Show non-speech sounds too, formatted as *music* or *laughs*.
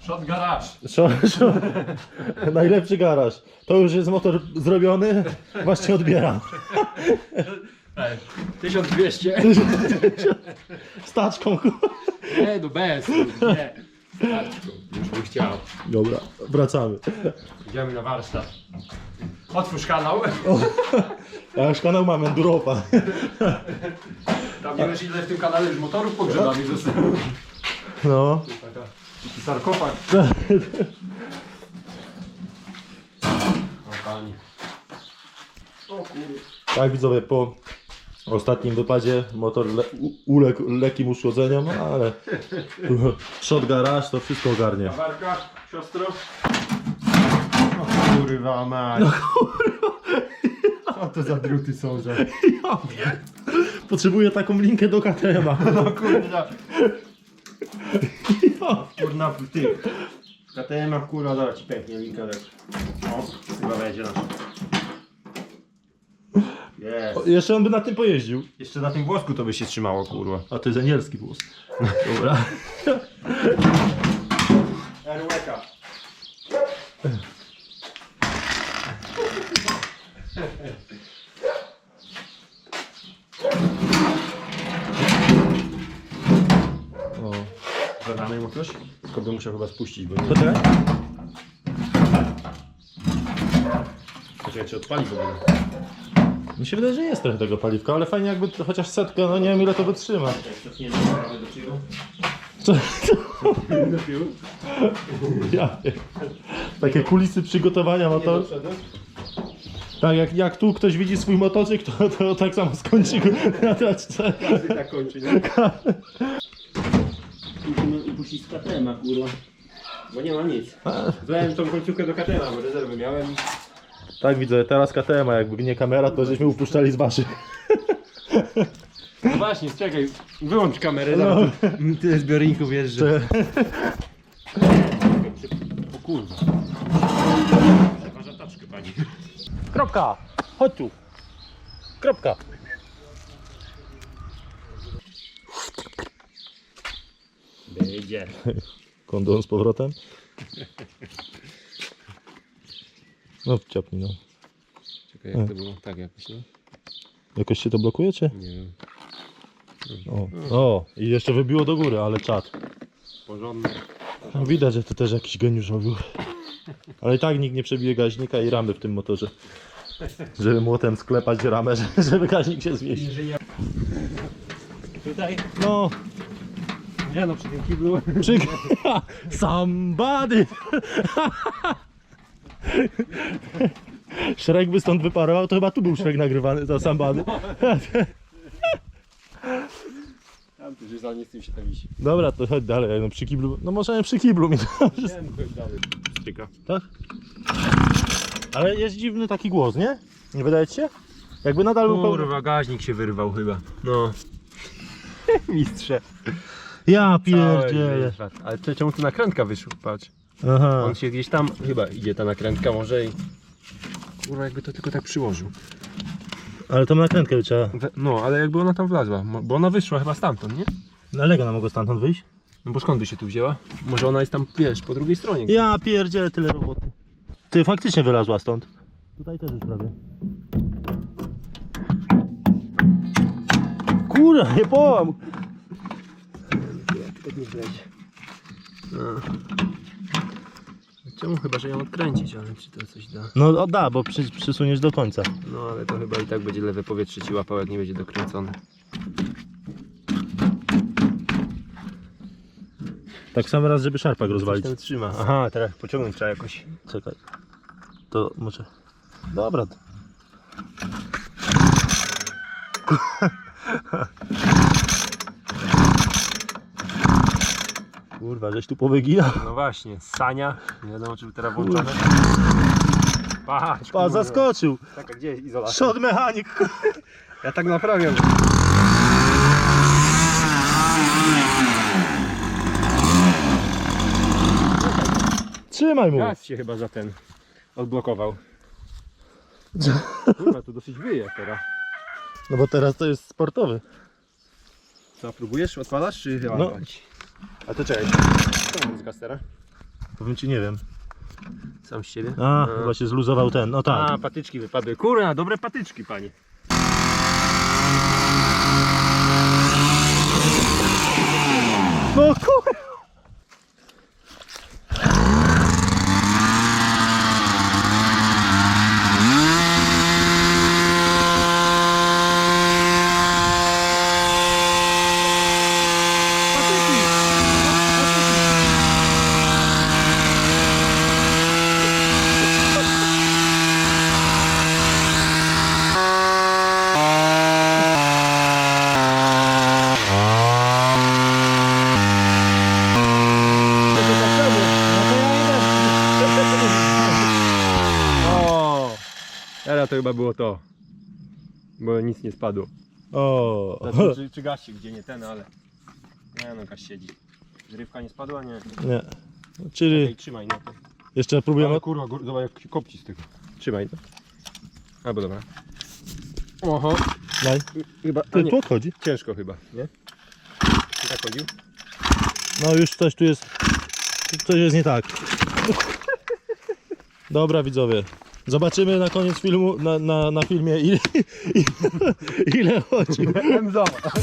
Shot garage. Szo, szo, *laughs* najlepszy garaż. To już jest motor zrobiony, właśnie odbieram. *laughs* Ej, 1200. *laughs* Staczką. Nie, no bez. Nie. Już bym chciał. Dobra, wracamy. Idziemy na warsztat. Otwórz kanał. A już kanał mamy Enduropa. Tam nie wiesz ile w tym kanale już motorów pogrzebami zostało. No. Taka- Taki sarkofag. O kurde. Tak widzowie, po ostatnim wypadzie motor le, u- uległ lekkim uszkodzeniom, ale *laughs* shot garage to wszystko ogarnie. Kawarka, siostro. O kurwa mać. No Co to za druty są, że... Potrzebuję taką linkę do KTM-a. No kurwa. Kurna, ty. KTM kurwa, zaraz ci pęknie linka tak. O, chyba będzie nasz. Jest. Jeszcze on by na tym pojeździł. Jeszcze na tym włosku to by się trzymało, kurwa. A to jest anielski włos. Dobra. Erłeka. O. Mu coś? Tylko by musiał chyba spuścić, bo nie... Poczekaj. Poczekaj, czy odpali w ogóle. Mi się wydaje, że jest trochę tego paliwka, ale fajnie jakby to chociaż setkę, no nie wiem ile to wytrzyma. Nie wiem, prawie do tyłu. Co? Do. Ja, wiem. takie kulisy przygotowania motoru. Tak, jak, jak tu ktoś widzi swój motocykl, to, to tak samo skończy go *laughs* na. Każdy tak kończy, nie? Z KTM-a, kurwa. Bo nie mam nic. Wlałem tą końcówkę do KTM-a, bo rezerwy miałem. Tak widzę, teraz KTM, a jakby nie kamera, to żeśmy upuszczali z waszych. No właśnie, czekaj, wyłącz kamerę, No. no. tyle zbiorników jest, że... O kurwa. Przeważa taczkę pani. Kropka! Chodź tu! Kropka! Będzie. *laughs* Kondon z powrotem. No, ciapnij no. Czekaj, jak to było? Tak jakoś, no? Jakoś się to blokuje, czy? Nie wiem. O, o i jeszcze wybiło do góry, ale czad. Porządny. No, widać, że to też jakiś geniusz robił. Ale i tak nikt nie przebije gaźnika i ramy w tym motorze. Żeby młotem sklepać ramę, że- *laughs* żeby gaźnik się zmieścił. Tutaj? No, Nie no, przy tym kiblu. przy... *laughs* Somebody! Szrek by stąd wyparował, to chyba tu był Szrek nagrywany, to somebody. Tam ty, że za nie z tym się tam wisi. Dobra, to chodź dalej, no przy kiblu, no możemy przy kiblu mi to Wiem, chodź dalej. Styka. Tak? Ale jest dziwny taki głos, nie? Nie wydaje ci się? Jakby nadal był pełny... Kurwa, gaźnik się wyrwał chyba. No. *laughs* Mistrze. Ja pierdzielę. Ale to, czemu tu nakrętka wyszła? Patrz. Aha. On się gdzieś tam, chyba idzie ta nakrętka może i... Kurwa, jakby to tylko tak przyłożył. Ale to nakrętkę trzeba. We, no, ale jakby ona tam wlazła, mo- bo ona wyszła chyba stamtąd, nie? No ale jak ona mogła stamtąd wyjść? No bo skąd by się tu wzięła? Może ona jest tam, wiesz, po drugiej stronie. Ja pierdzielę tyle roboty. Ty faktycznie wylazła stąd. Tutaj też już prawie. Kurwa, nie połam. Tak nie wlezie. No. Czemu chyba, że ją odkręcić, ale czy to coś da? No o, da, bo przy, przysuniesz do końca. No ale to chyba i tak będzie lewe powietrze ci łapał, jak nie będzie dokręcone. Tak sam raz, żeby szarpak rozwalić. Ten trzyma. Aha, teraz pociągnąć trzeba jakoś. Czekaj. To może... Dobra. *laughs* Kurwa, żeś tu powyginał. No właśnie, sania. Nie wiadomo, czy teraz włączone. Patrz, Pa, kurwa. zaskoczył. Tak, a gdzie jest izolacja? Shot mechanik. Ja tak naprawiam. Trzymaj mu. Gaz się chyba za ten odblokował. Kurwa, tu dosyć wyje teraz. No bo teraz to jest sportowy. Co, próbujesz? Odpalasz czy chyba No. A to czekaj. Co mam z gastera? Powiem ci, nie wiem. Sam z siebie? A, chyba się zluzował ten, no tak. A, patyczki wypadły. Kurna, dobre patyczki, panie. No kur... O, to chyba było to. Bo nic nie spadło. O, Znaczy, czy, czy gaści gdzie nie ten, ale... Nie no, gaś siedzi. Zrywka nie spadła? Nie. nie. Czyli Ej, trzymaj, no to. jeszcze próbujemy... Ale kurwa, gór, zobacz jak się kopci z tego. Trzymaj to. Albo dobra. Oho, Daj. chyba, a Ty, nie, tu odchodzi. ciężko chyba, nie? I tak chodził? No już coś tu jest... Coś jest nie tak. Dobra widzowie. Zobaczymy na koniec filmu, na, na, na filmie ile, ile, ile. Zobacz.